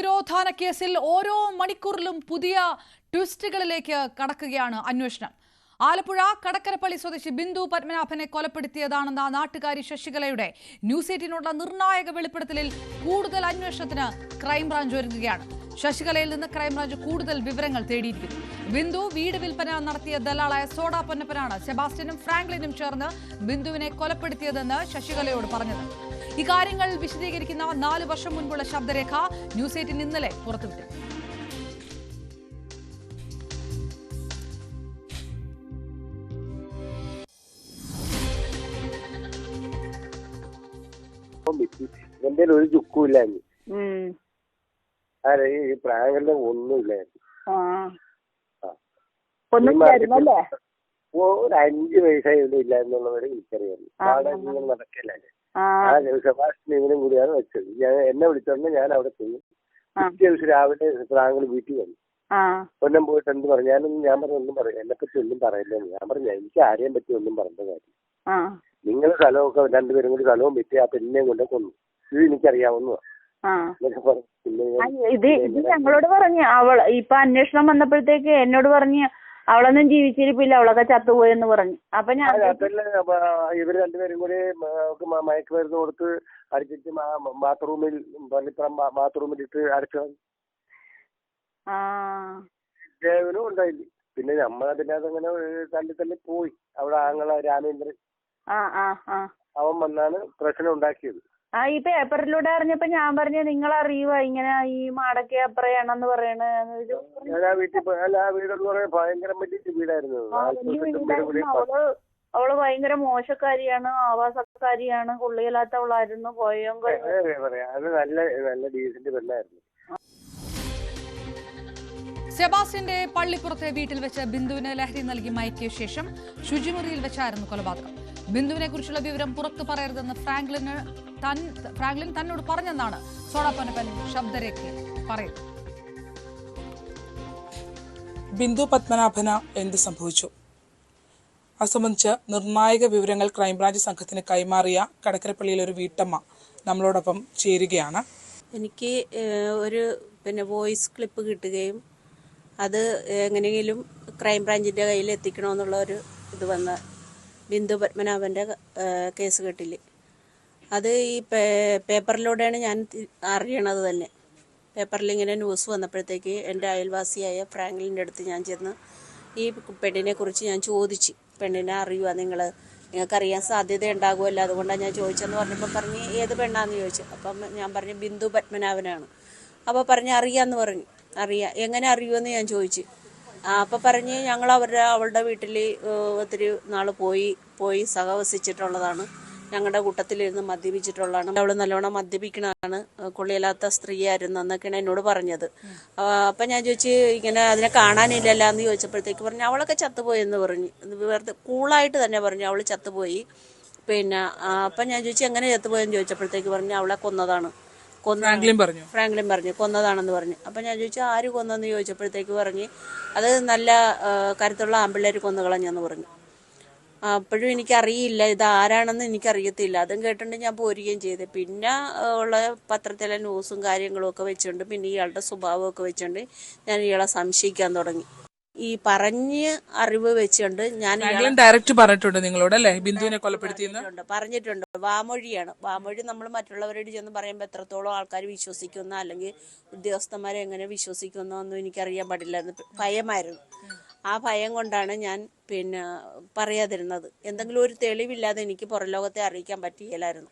തിരോധാന കേസിൽ ഓരോ മണിക്കൂറിലും പുതിയ ട്വിസ്റ്റുകളിലേക്ക് കടക്കുകയാണ് അന്വേഷണം. ആലപ്പുഴ കടക്കരപ്പള്ളി സ്വദേശി ബിന്ദു പത്മനാഭനെ കൊലപ്പെടുത്തിയതാണെന്ന നാട്ടുകാരി ശശികലയുടെ ന്യൂസ് എയ്റ്റീനുള്ള നിർണായക വെളിപ്പെടുത്തലിൽ കൂടുതൽ അന്വേഷണത്തിന് ക്രൈംബ്രാഞ്ച് ഒരുങ്ങുകയാണ്. ശശികലയിൽ നിന്ന് ക്രൈംബ്രാഞ്ച് കൂടുതൽ വിവരങ്ങൾ തേടിയിരിക്കുന്നു. ബിന്ദു വീട് വിൽപ്പന നടത്തിയ ദലാളായ സോഡ പൊന്നപ്പനാണ് സെബാസ്റ്റ്യനും ഫ്രാങ്ക്ലിനും ചേർന്ന് ബിന്ദുവിനെ കൊലപ്പെടുത്തിയതെന്ന് ശശികലയോട് പറഞ്ഞത്. ഇക്കാര്യങ്ങൾ വിശദീകരിക്കുന്ന നാല് വർഷം മുൻപുള്ള ശബ്ദരേഖ ന്യൂസ് എയ്റ്റിൻ ഇന്നലെ പുറത്തുവിട്ടു. എന്റെ ഒരു ചുക്കും ഇല്ലാഞ്ഞു ഉം. ആരെ ഈ പ്രായങ്ങളുടെ ഒന്നുമില്ലായിരുന്നു ഒരു അഞ്ചു വയസ്സായി ഇവിടെ ഇല്ല എന്നുള്ളവരെ എനിക്കറിയാം ആ, അവിടെ ആ, സെബാസ്റ്റ്യൻ ഇവനും കൂടിയാണ് വെച്ചത്. ഞാൻ എന്നെ വിളിച്ചോണ്ട് ഞാൻ അവിടെ പോയി ആ. പിറ്റേ ദിവസം രാവിലെ താങ്കൾ വീട്ടിൽ വന്നു. കൊല്ലം പോയിട്ട് എന്ത് പറഞ്ഞു? ഞാനൊന്നും ഞാൻ പറഞ്ഞു ഒന്നും പറയും എന്നെ പറ്റി ഒന്നും പറയില്ലെന്ന് ഞാൻ പറഞ്ഞു. എനിക്ക് ആരെയും പറ്റി ഒന്നും പറഞ്ഞ കാര്യം ആ. നിങ്ങൾ സ്ഥലമൊക്കെ രണ്ടുപേരും കൂടി സ്ഥലവും പറ്റി ആ പെണ്ണിനെയും കൊണ്ട് കൊന്നു. ഇത് എനിക്കറിയാവുന്നു ഇത് ഇത് ഞങ്ങളോട് പറഞ്ഞു അവൾ ഇപ്പൊ അന്വേഷണം വന്നപ്പോഴത്തേക്ക് എന്നോട് പറഞ്ഞ് അവളൊന്നും ജീവിച്ചിരിപ്പില്ല അവളൊക്കെ ചത്തുപോയെന്ന് പറഞ്ഞു. അപ്പൊ ഞാൻ ഇവർ രണ്ടുപേരും കൂടി മയക്കുമരുന്ന് കൊടുത്ത് അടിച്ചിട്ട് ബാത്റൂമിൽ പള്ളിപ്പുറം ബാത്റൂമിൽ ഇട്ട് അടിച്ചു ആ. ദേവനും ഉണ്ടായില്ല. പിന്നെ നമ്മൾ അതിനകത്ത് അങ്ങനെ തല്ലി തല്ലി പോയി. അവിടെ ആങ്ങള രാമേന്ദ്രൻ ആ ആ ആ. അവൻ വന്നാണ് പ്രശ്നം ഉണ്ടാക്കിയത്. ആ ഈ പേപ്പറിലൂടെ അറിഞ്ഞപ്പോ ഞാൻ പറഞ്ഞു നിങ്ങൾ അറിയുക ഇങ്ങനെ ഈ മാടക്കെ അപ്പറയാണെന്ന് പറയണ ഞാൻ ആ വീട്ടിൽ പോയി അല്ല ആ വീടെന്ന് പറയാൻ ഭയങ്കര വലിയ വീടായിരുന്നു. അവൾ അവൾ ഭയങ്കര മോശക്കാരിയാണ് ആവാസക്കാരിയാണ് കൊള്ളിയില്ലാത്തവളായിരുന്നു പോയോ പറയാ. അത് നല്ല നല്ല ഡീസന്റ് പെണ്ണായിരുന്നു. സെബാസ്റ്റ്യന്റെ പള്ളിപ്പുറത്തെ വീട്ടിൽ വെച്ച് ബിന്ദുവിന് ലഹരി നൽകി മയക്കിയ ശേഷം ശുചിമുറിയിൽ വെച്ചായിരുന്നു കൊലപാതകം. ബിന്ദുവിനെ കുറിച്ചുള്ള വിവരം പുറത്തു പറയരുതെന്ന് ഫ്രാങ്ക്ലിന് തൻ ഫ്രാങ്ക്ലിൻ തന്നോട് പറഞ്ഞെന്നാണ് സോളാപ്പനപ്പൻ ശബ്ദരേഖ പറയുന്നത്. ബിന്ദു പത്മനാഭന എന്ത് സംഭവിച്ചു? അത് സംബന്ധിച്ച് നിർണായക വിവരങ്ങൾ ക്രൈംബ്രാഞ്ച് സംഘത്തിന് കൈമാറിയ കടക്കരപ്പള്ളിയിലെ ഒരു വീട്ടമ്മ നമ്മളോടൊപ്പം ചേരുകയാണ്. എനിക്ക് ഒരു പിന്നെ വോയിസ് ക്ലിപ്പ് കിട്ടുകയും അത് എങ്ങനെയെങ്കിലും ക്രൈംബ്രാഞ്ചിന്റെ കയ്യിൽ എത്തിക്കണമെന്നുള്ള ഒരു ഇത് വന്ന ബിന്ദു പത്മനാഭന്റെ കേസ് കെട്ടിൽ അത് ഈ പേപ്പറിലൂടെയാണ് ഞാൻ അറിയണത് തന്നെ. പേപ്പറിൽ ഇങ്ങനെ ന്യൂസ് വന്നപ്പോഴത്തേക്ക് എന്റെ അയൽവാസിയായ ഫ്രാങ്ക്ലിന്റെ അടുത്ത് ഞാൻ ചെന്ന് ഈ പെണ്ണിനെ കുറിച്ച് ഞാൻ ചോദിച്ചു. പെണ്ണിനെ അറിയുക നിങ്ങൾ നിങ്ങൾക്കറിയാൻ സാധ്യത ഉണ്ടാകുമല്ലോ അതുകൊണ്ടാണ് ഞാൻ ചോദിച്ചതെന്ന് പറഞ്ഞപ്പോൾ പറഞ്ഞ് ഏത് പെണ്ണാന്ന് ചോദിച്ചു? അപ്പം ഞാൻ പറഞ്ഞു ബിന്ദു പത്മനാഭനാണ്. അപ്പോൾ പറഞ്ഞ് അറിയാമെന്ന് പറഞ്ഞു. അറിയാം എങ്ങനെ അറിയുമെന്ന് ഞാൻ ചോദിച്ചു. അപ്പോൾ പറഞ്ഞ് ഞങ്ങൾ അവരുടെ അവളുടെ വീട്ടിൽ ഒത്തിരി നാൾ പോയി പോയി സഹവസിച്ചിട്ടുള്ളതാണ്. ഞങ്ങളുടെ കൂട്ടത്തിലിരുന്ന് മദ്യപിച്ചിട്ടുള്ളതാണ്. അവൾ നല്ലോണം മദ്യപിക്കണതാണ്. കൊള്ളിയില്ലാത്ത സ്ത്രീയായിരുന്നു എന്നൊക്കെയാണ് എന്നോട് പറഞ്ഞത്. അപ്പൊ ഞാൻ ചോദിച്ചു ഇങ്ങനെ അതിനെ കാണാനില്ലല്ല എന്ന് ചോദിച്ചപ്പോഴത്തേക്ക് പറഞ്ഞു അവളൊക്കെ ചത്തുപോയി എന്ന് പറഞ്ഞു വെറുതെ കൂളായിട്ട് തന്നെ പറഞ്ഞു അവൾ ചത്തുപോയി. പിന്നെ അപ്പം ഞാൻ ചോദിച്ചു എങ്ങനെ ചത്തുപോയെന്ന് ചോദിച്ചപ്പോഴത്തേക്ക് പറഞ്ഞു അവളെ കൊന്നതാണ്. കൊന്ന ഫ്രാങ്ക്ലിൻ പറഞ്ഞു. ഫ്രാങ്ക്ലിൻ പറഞ്ഞു. കൊന്നതാണെന്ന് പറഞ്ഞു. അപ്പം ഞാൻ ചോദിച്ചു ആര് കൊന്നെന്ന് ചോദിച്ചപ്പോഴത്തേക്ക് പറഞ്ഞ് അത് നല്ല കരുത്തുള്ള ആമ്പിള്ളേർ കൊന്നു കളഞ്ഞെന്ന് പറഞ്ഞു അപ്പോഴും എനിക്കറിയില്ല ഇത് ആരാണെന്ന് എനിക്കറിയത്തില്ല. അതും കേട്ടിട്ട് ഞാൻ പോരുകയും ചെയ്തു. പിന്നെ ഉള്ള പത്രത്തിലെ ന്യൂസും കാര്യങ്ങളും ഒക്കെ വെച്ചുകൊണ്ട് പിന്നെ ഇയാളുടെ സ്വഭാവമൊക്കെ വെച്ചുകൊണ്ട് ഞാൻ ഇയാളെ സംശയിക്കാൻ തുടങ്ങി. ഈ പറഞ്ഞ അറിവ് വെച്ചുകൊണ്ട് ഞാൻ ഡയറക്റ്റ് പറഞ്ഞിട്ടുണ്ട് നിങ്ങളോട് അല്ലേ? ബിന്ദുവിനെ കൊലപ്പെടുത്തിയെന്ന്? പറഞ്ഞിട്ടുണ്ട് പറഞ്ഞിട്ടുണ്ട്. വാമൊഴിയാണ്. വാമൊഴി നമ്മൾ മറ്റുള്ളവരോട് ചെന്ന് പറയുമ്പോൾ എത്രത്തോളം ആൾക്കാർ വിശ്വസിക്കുന്ന അല്ലെങ്കിൽ ഉദ്യോഗസ്ഥന്മാരെ എങ്ങനെ വിശ്വസിക്കുന്നോ ഒന്നും എനിക്കറിയാൻ പാടില്ലായിരുന്നു ഭയമായിരുന്നു. ആ ഭയം കൊണ്ടാണ് ഞാൻ പിന്നെ പറയാതിരുന്നത്. എന്തെങ്കിലും ഒരു തെളിവില്ലാതെ എനിക്ക് പുറം ലോകത്തെ അറിയിക്കാൻ പറ്റിയില്ലായിരുന്നു.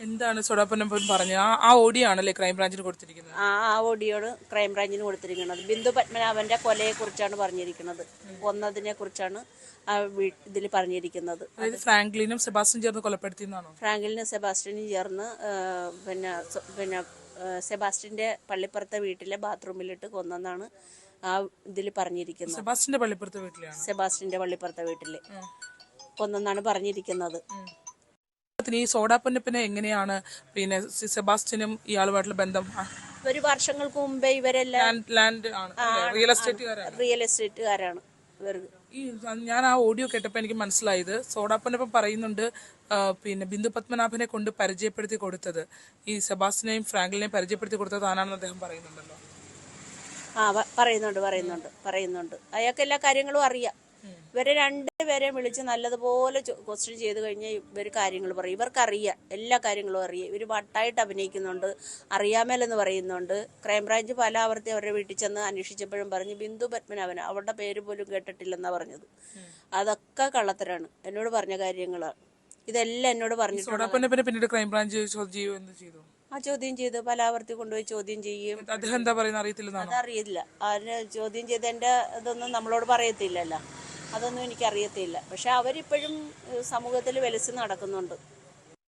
എന്താണ് സോഡാപ്പനപ്പൻ പറഞ്ഞത്? ആ ആ ഓടിയാണല്ലേ ക്രൈംബ്രാഞ്ചിന് കൊടുത്തിരിക്കുന്നത്? ആ ആ ഓടിയോട് ക്രൈംബ്രാഞ്ചിന് കൊടുത്തിരിക്കുന്നത്. ബിന്ദു പത്മനാഭന്റെ കൊലയെ കുറിച്ചാണ് പറഞ്ഞിരിക്കുന്നത്. കൊന്നതിനെ കുറിച്ചാണ് ആ ഇതിൽ പറഞ്ഞിരിക്കുന്നത്. അതായത് ഫ്രാങ്ക്ലിനും സെബാസ്റ്റിനും ചേർന്ന് കൊലപ്പെടുത്തിയെന്നാണോ? ഫ്രാങ്കലിനും സെബാസ്റ്റ്യനും ചേർന്ന് ആ, പിന്നെ സ- പിന്നെ ആ, സെബാസ്റ്റ്യന്റെ പള്ളിപ്പുറത്തെ വീട്ടിലെ ബാത്റൂമിലിട്ട് കൊന്നെന്നാണ് ആ ഇതിൽ പറഞ്ഞിരിക്കുന്നത്. സെബാസ്റ്റിന്റെ പള്ളിപ്പുറത്തെ വീട്ടിലാണ് സെബാസ്റ്റ്യന്റെ പള്ളിപ്പുറത്തെ വീട്ടിൽ കൊന്നെന്നാണ് പറഞ്ഞിരിക്കുന്നത്. ഈ സോഡാപ്പന്നപ്പനെ എങ്ങനെയാണ്? പിന്നെ സെബാസ്റ്റ്യനും സെബാസ്റ്റിനും ഇയാളുമായിട്ടുള്ള ബന്ധം? ഒരു വർഷങ്ങൾക്ക് മുമ്പേ ഇവരെല്ലാം ലാൻഡ് ആണ്. റിയൽ എസ്റ്റേറ്റുകാരാണ് റിയൽ എസ്റ്റേറ്റുകാരാണ് ഈ ഞാൻ ആ ഓഡിയോ കേട്ടപ്പോൾ എനിക്ക് മനസ്സിലായത് സോഡാപ്പനപ്പം പറയുന്നുണ്ട് പിന്നെ ബിന്ദു പത്മനാഭനെ കൊണ്ട് പരിചയപ്പെടുത്തി കൊടുത്തത്. ഈ സെബാസ്റ്റിനെയും ഫ്രാങ്കിളിനെയും പരിചയപ്പെടുത്തി കൊടുത്തത് താനാണെന്ന് അദ്ദേഹം പറയുന്നുണ്ടല്ലോ? ആ പറയുന്നുണ്ട് പറയുന്നുണ്ട് പറയുന്നുണ്ട്. അയാൾക്ക് എല്ലാ കാര്യങ്ങളും അറിയാം. ഇവരെ രണ്ടുപേരെയും വിളിച്ച് നല്ലതുപോലെ ക്വസ്റ്റ്യൻ ചെയ്ത് കഴിഞ്ഞാൽ ഇവർ കാര്യങ്ങൾ പറയും. ഇവർക്കറിയാം. എല്ലാ കാര്യങ്ങളും അറിയാം. ഇവർ വട്ടായിട്ട് അഭിനയിക്കുന്നുണ്ട്. അറിയാമേലെന്ന് പറയുന്നുണ്ട്. ക്രൈംബ്രാഞ്ച് പല ആവർത്തി അവരുടെ വീട്ടിൽ ചെന്ന് അന്വേഷിച്ചപ്പോഴും പറഞ്ഞു ബിന്ദു പത്മനാഭൻ അവരുടെ പേര് പോലും കേട്ടിട്ടില്ലെന്നാണ് പറഞ്ഞത്. അതൊക്കെ കള്ളത്തരാണ്. എന്നോട് പറഞ്ഞ കാര്യങ്ങളാണ് ഇതെല്ലാം എന്നോട് പറഞ്ഞിട്ടുണ്ട്. പിന്നീട് ക്രൈംബ്രാഞ്ച് ചോദ്യം ചെയ്തു? ആ ചോദ്യം ചെയ്ത് പലാവർത്തി കൊണ്ടുപോയി ചോദ്യം ചെയ്യും. അദ്ദേഹം എന്താ പറയുന്നത് അറിയത്തില്ല അതറിയില്ല അതിന് ചോദ്യം ചെയ്തതിന്റെ ഇതൊന്നും നമ്മളോട് പറയത്തില്ലല്ലോ. അതൊന്നും എനിക്ക് അറിയത്തില്ല പക്ഷെ അവരിപ്പോഴും സമൂഹത്തിൽ വെലസ് നടക്കുന്നുണ്ട്.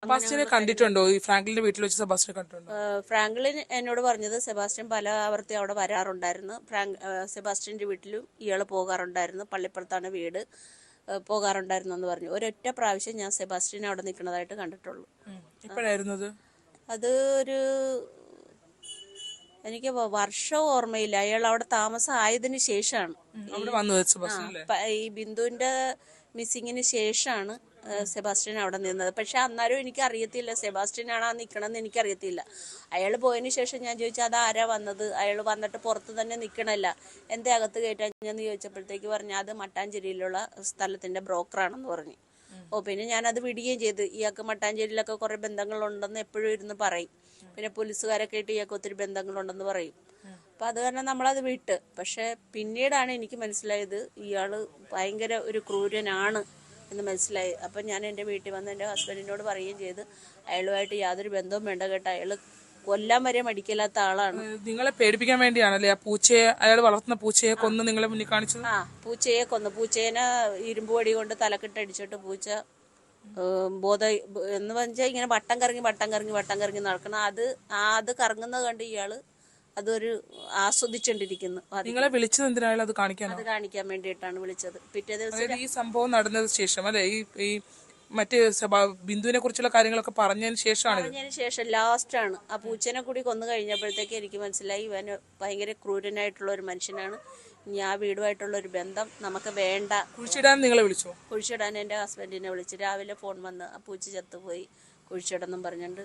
സെബാസ്റ്റിനെ കണ്ടിട്ടുണ്ടോ? ഈ ഫ്രാങ്കിളിന്റെ വീട്ടിൽ വെച്ച് സെബാസ്റ്റിനെ കണ്ടിട്ടുണ്ടോ? ഫ്രാങ്ക്ലിൻ എന്നോട് പറഞ്ഞത് സെബാസ്റ്റ്യൻ പല ആവർത്തി അവിടെ വരാറുണ്ടായിരുന്നു. ഫ്രാങ്ക് സെബാസ്റ്റ്യന്റെ വീട്ടിലും ഇയാൾ പോകാറുണ്ടായിരുന്നു. പള്ളിപ്പുറത്താണ് വീട് പോകാറുണ്ടായിരുന്നു എന്ന് പറഞ്ഞു. ഒരൊറ്റ പ്രാവശ്യം ഞാൻ സെബാസ്റ്റ്യൻ അവിടെ നിൽക്കുന്നതായിട്ട് കണ്ടിട്ടുള്ളൂ. അത് ഒരു എനിക്ക് വർഷവും ഓർമ്മയില്ല. അയാൾ അവിടെ താമസം ആയതിനു ശേഷമാണ് ഈ ബിന്ദുവിന്റെ മിസ്സിങ്ങിന് ശേഷമാണ് സെബാസ്റ്റ്യൻ അവിടെ നിന്നത്. പക്ഷെ അന്നേരം എനിക്ക് അറിയത്തില്ല സെബാസ്റ്റ്യൻ ആണ് ആ നിൽക്കണമെന്ന് എനിക്ക് അറിയത്തില്ല അയാൾ പോയതിന് ശേഷം ഞാൻ ചോദിച്ചു അത് ആരാ വന്നത്? അയാൾ വന്നിട്ട് പുറത്ത് തന്നെ നിക്കണല്ല. എന്തേ അകത്ത് കയറ്റാഞ്ഞെന്ന് ചോദിച്ചപ്പോഴത്തേക്ക് പറഞ്ഞു അത് മട്ടാഞ്ചേരിയിലുള്ള സ്ഥലത്തിന്റെ ബ്രോക്കറാണെന്ന് പറഞ്ഞു. ഓ പിന്നെ ഞാൻ ഞാനത് വിടുകയും ചെയ്ത്. ഇയാൾക്ക് മട്ടാഞ്ചേരിയിലൊക്കെ കുറെ ബന്ധങ്ങളുണ്ടെന്ന് എപ്പോഴും ഇരുന്ന് പറയും. പിന്നെ പോലീസുകാരൊക്കെ ആയിട്ട് ഇയാൾക്ക് ഒത്തിരി ബന്ധങ്ങളുണ്ടെന്ന് പറയും. അപ്പൊ അത് കാരണം നമ്മളത് വിട്ട്. പക്ഷെ പിന്നീടാണ് എനിക്ക് മനസ്സിലായത് ഇയാൾ ഭയങ്കര ഒരു ക്രൂരനാണ് എന്ന് മനസ്സിലായി. അപ്പൊ ഞാൻ എന്റെ വീട്ടിൽ വന്ന് എന്റെ ഹസ്ബൻഡിനോട് പറയുകയും ചെയ്ത്. അയാളുമായിട്ട് യാതൊരു ബന്ധവും വേണ്ട കേട്ടോ. അയാൾ കൊല്ലാൻ വരെ മടിക്കില്ലാത്ത ആളാണ്. നിങ്ങളെ പേടിപ്പിക്കാൻ വേണ്ടിയാണല്ലേ ആ പൂച്ചയെ അയാൾ വളർത്തുന്ന പൂച്ചയെ കൊന്ന് നിങ്ങളെ മുന്നിൽ കാണിച്ചു ആ പൂച്ചയെ കൊന്നു. പൂച്ചേനെ ഇരുമ്പ് വടി കൊണ്ട് തലക്കിട്ടടിച്ചിട്ട് പൂച്ച ബോധ എന്ന് വെച്ചാൽ ഇങ്ങനെ വട്ടം കറങ്ങി വട്ടം കറങ്ങി വട്ടം കറങ്ങി നടക്കണം. അത് ആ അത് കറങ്ങുന്നത് കണ്ട് ഇയാൾ അതൊരു ആസ്വദിച്ചോണ്ടിരിക്കുന്നു. നിങ്ങളെ വിളിച്ചത് എന്തിനായാലും അത് കാണിക്കാൻ അത് കാണിക്കാൻ വേണ്ടിയിട്ടാണ് വിളിച്ചത്. പിറ്റേ ദിവസം ഈ സംഭവം നടന്നതിന് ശേഷം അല്ലെ? ഈ ഈ മറ്റേ ബിന്ദുവിനെ കുറിച്ചുള്ള കാര്യങ്ങളൊക്കെ പറഞ്ഞതിന് ശേഷമാണ് പറഞ്ഞതിന് ശേഷം ലാസ്റ്റാണ് ആ പൂച്ചനെ കൂടി കൊന്നു കഴിഞ്ഞപ്പോഴത്തേക്ക് എനിക്ക് മനസ്സിലായി ഇവൻ ഭയങ്കര ക്രൂരനായിട്ടുള്ള ഒരു മനുഷ്യനാണ്. ഇനി ആ വീടുമായിട്ടുള്ള ഒരു ബന്ധം നമുക്ക് വേണ്ട. കുഴിച്ചിടാൻ നിങ്ങളെ വിളിച്ചോ? കുഴിച്ചിടാൻ എന്റെ ഹസ്ബൻഡിനെ വിളിച്ച്. രാവിലെ ഫോൺ വന്ന് ആ പൂച്ച ചത്തുപോയി. കുഴിച്ചിടെന്നും പറഞ്ഞുകൊണ്ട്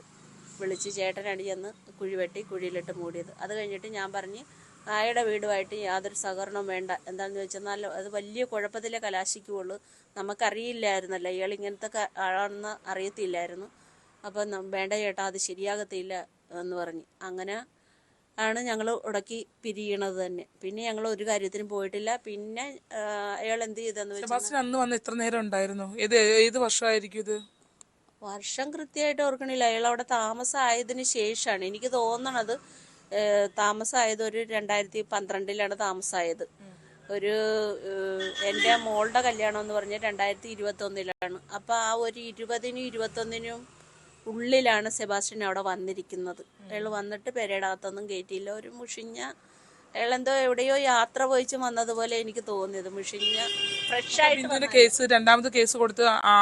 വിളിച്ച് ചേട്ടനടി ചെന്ന് കുഴി വെട്ടി കുഴിയിലിട്ട് മൂടിയത്. അത് കഴിഞ്ഞിട്ട് ഞാൻ പറഞ്ഞ് നായയുടെ വീടുമായിട്ട് യാതൊരു സഹകരണവും വേണ്ട. എന്താണെന്ന് വെച്ചെന്നാൽ അത് വലിയ കുഴപ്പത്തിലേ കലാശിക്കുകയുള്ളൂ. നമുക്കറിയില്ലായിരുന്നല്ലോ ഇയാൾ ഇങ്ങനത്തെ ആളാണെന്ന് അറിയത്തില്ലായിരുന്നു. അപ്പം വേണ്ട ചേട്ടാ അത് ശരിയാകത്തില്ല എന്ന് പറഞ്ഞ്. അങ്ങനെ ആണ് ഞങ്ങൾ ഉടക്കി പിരിയണത് തന്നെ. പിന്നെ ഞങ്ങൾ ഒരു കാര്യത്തിനും പോയിട്ടില്ല. പിന്നെ അയാൾ എന്ത് ചെയ്തെന്ന് വെച്ചാൽ അന്ന് വന്ന് എത്ര നേരം ഉണ്ടായിരുന്നു. ഇത് ഏത് വർഷമായിരിക്കും ഇത്? വർഷം കൃത്യമായിട്ട് ഓർക്കണില്ല. അയാൾ അവിടെ താമസമായതിനു ശേഷമാണ്. എനിക്ക് തോന്നണത് താമസമായത് ഒരു രണ്ടായിരത്തി പന്ത്രണ്ടിലാണ് താമസമായത് ഒരു എന്റെ മോളുടെ കല്യാണം എന്ന് പറഞ്ഞാൽ രണ്ടായിരത്തി ഇരുപത്തി ഒന്നിലാണ് അപ്പൊ ആ ഒരു ഇരുപതിനും ഇരുപത്തൊന്നിനും ഉള്ളിലാണ് സെബാസ്റ്റ്യൻ അവിടെ വന്നിരിക്കുന്നത്. അയാൾ വന്നിട്ട് പെരേടകത്തൊന്നും കയറ്റിയില്ല ഒരു മുഷിഞ്ഞ അയാളെന്തോ എവിടെയോ യാത്ര പോയിച്ച് വന്നതുപോലെ എനിക്ക് തോന്നിയത്. മുഷിഞ്ഞ ഫ്രഷ് ആയിട്ട് കേസ് രണ്ടാമത് കേസ് കൊടുത്ത് ആ